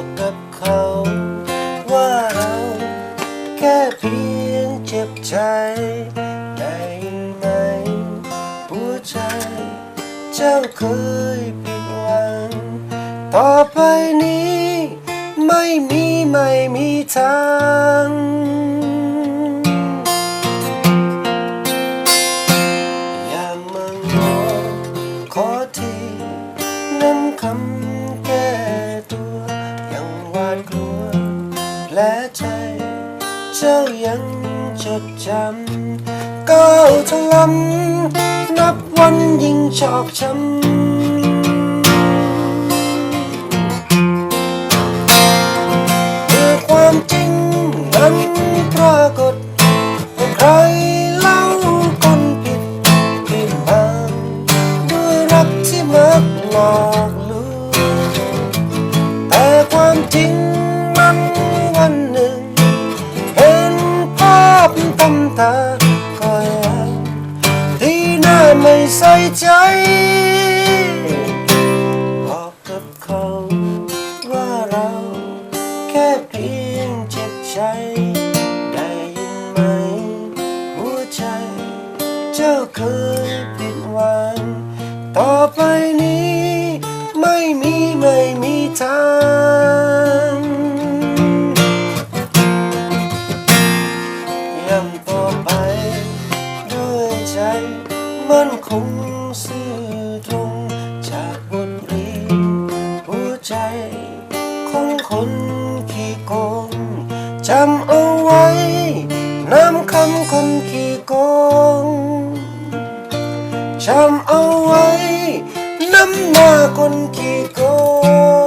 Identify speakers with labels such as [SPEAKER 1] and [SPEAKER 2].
[SPEAKER 1] บอกกับเขา ว่าเราแค่เพียงเจ็บใจได้ไหมหัวใจเจ้าเคยผิดหวัง ต่อไปนี้ ไม่มีไม่มีทางอย่ามังอขอทีน้ำคำ ดกลัวและใจ เจ้ายังจดจำก้าวถลำนับวันยิ่งชอกช้ำเมื่อความจริงนั้นปรากฏ จริงมันวันหนึ่ง เห็นภาพตำตาก็ยังที่หน้าไม่ใส่ใจบอกกับเขาว่าเราแค่เพียงเจ็บใจ ได้ยินไหม หัวใจ เจ้าเคยผิดหวังต่อไป มันคงซื่อตรงจากบทเรียนหัวใจของคนขี้โกงจำเอาไว้น้ำคำคนขี้โกงจำเอาไว้น้ำหน้าคนขี้โกง